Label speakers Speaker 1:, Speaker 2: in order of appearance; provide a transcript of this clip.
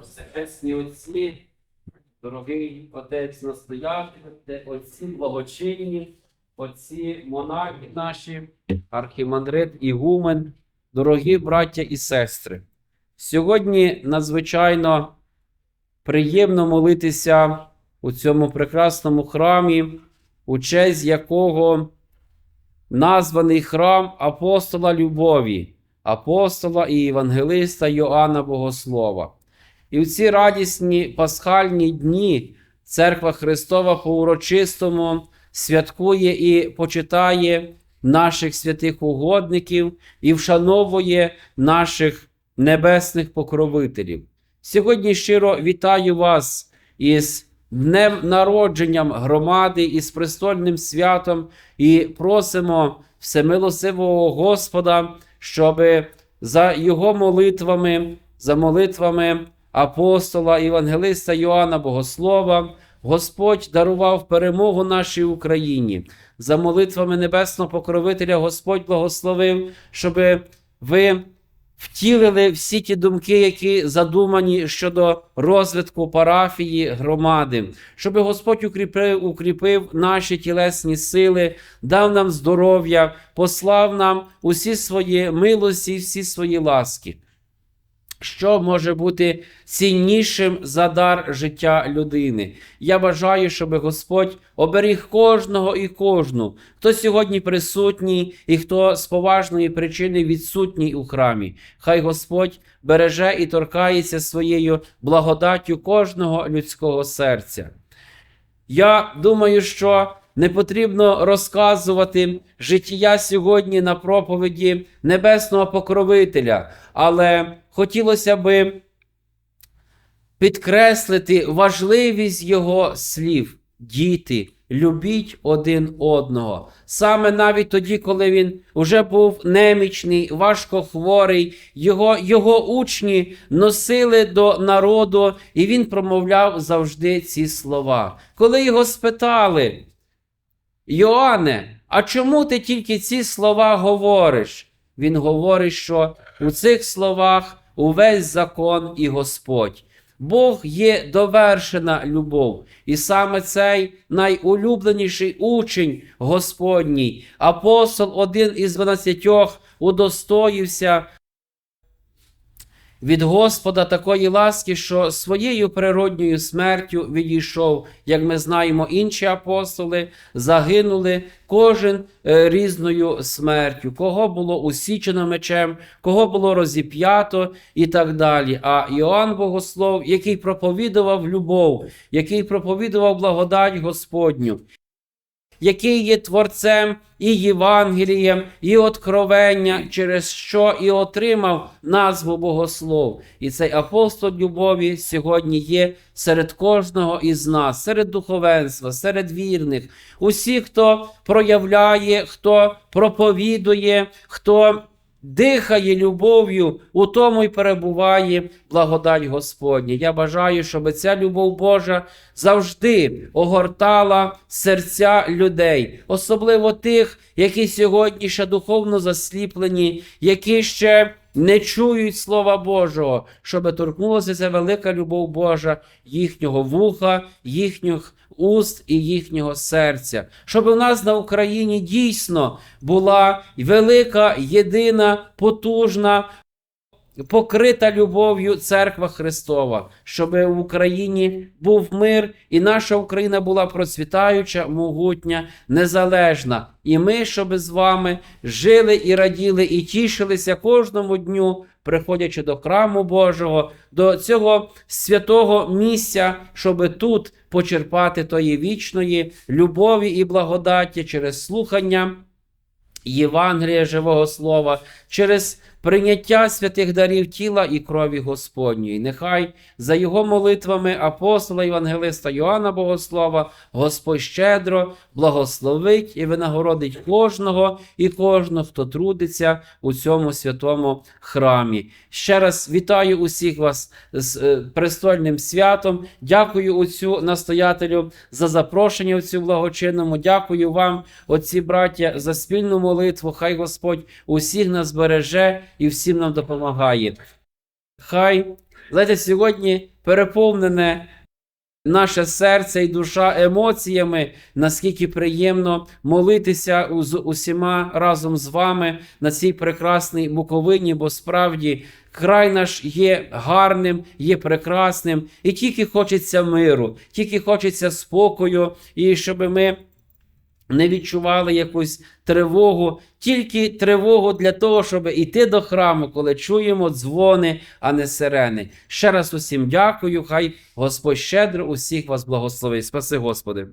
Speaker 1: Всесні отці, дорогий отець настоятель, отці благочинні, отці монахи наші, архімандрит Ігумен, дорогі браття і сестри. Сьогодні надзвичайно приємно молитися у цьому прекрасному храмі, у честь якого названий храм апостола Любові, апостола і євангелиста Йоанна Богослова. І в ці радісні пасхальні дні Церква Христова по урочистому святкує і почитає наших святих угодників і вшановує наших небесних покровителів. Сьогодні щиро вітаю вас із днем народженням громади із престольним святом і просимо всемилосивого Господа, щоб за його молитвами, за молитвами апостола Євангелиста Йоанна Богослова, Господь дарував перемогу нашій Україні. За молитвами Небесного Покровителя Господь благословив, щоб ви втілили всі ті думки, які задумані щодо розвитку парафії громади, щоб Господь укріпив, укріпив наші тілесні сили, дав нам здоров'я, послав нам усі свої милості, всі свої ласки. Що може бути ціннішим за дар життя людини? Я бажаю, щоб Господь оберіг кожного і кожну, хто сьогодні присутній і хто з поважної причини відсутній у храмі. Хай Господь береже і торкається своєю благодаттю кожного людського серця. Я думаю, що не потрібно розказувати життя сьогодні на проповіді Небесного Покровителя, але хотілося би підкреслити важливість його слів. Діти, любіть один одного. Саме навіть тоді, коли він вже був немічний, важко хворий, його, його учні носили до народу, і він промовляв завжди ці слова. Коли його спитали, Йоанне, а чому ти тільки ці слова говориш? Він говорить, що у цих словах увесь закон і Господь. Бог є довершена любов, і саме цей найулюбленіший учень Господній, апостол, один із дванадцятьох, удостоївся від Господа такої ласки, що своєю природньою смертю відійшов, як ми знаємо, інші апостоли загинули кожен е, різною смертю, кого було усічено мечем, кого було розіп'ято і так далі. А Іоанн Богослов, який проповідував любов, який проповідував благодать Господню. Який є творцем і Євангелієм, і откровення, через що і отримав назву Богослов. І цей апостол любові сьогодні є серед кожного із нас, серед духовенства, серед вірних, усі, хто проявляє, хто проповідує, хто дихає любов'ю, у тому й перебуває благодать Господня. Я бажаю, щоб ця любов Божа завжди огортала серця людей, особливо тих, які сьогодні ще духовно засліплені, які ще не чують Слова Божого, щоб торкнулася ця велика любов Божа їхнього вуха, їхніх уст і їхнього серця, щоб у нас на Україні дійсно була велика, єдина, потужна. Покрита любов'ю церква Христова, щоб в Україні був мир, і наша Україна була процвітаюча, могутня, незалежна. І ми, щоб з вами жили і раділи, і тішилися кожному дню, приходячи до храму Божого, до цього святого місця, щоб тут почерпати тої вічної любові і благодаті через слухання Євангелія живого слова, через прийняття святих дарів тіла і крові Господньої. Нехай за його молитвами апостола Євангелиста Йоанна Богослова Господь щедро благословить і винагородить кожного і кожного, хто трудиться у цьому святому храмі. Ще раз вітаю усіх вас з е, престольним святом. Дякую отцю настоятелю за запрошення в цю благочинному. Дякую вам, отці браття, за спільну молитву. Хай Господь усіх нас береже і всім нам допомагає. Хай Знаєте, сьогодні переповнене наше серце і душа емоціями, наскільки приємно молитися з усіма разом з вами на цій прекрасній Буковині, бо справді край наш є гарним, є прекрасним, і тільки хочеться миру, тільки хочеться спокою, і щоб ми не відчували якусь тривогу, тільки тривогу для того, щоб іти до храму, коли чуємо дзвони, а не сирени. Ще раз усім дякую. Хай Господь щедро усіх вас благословить. Спаси Господи.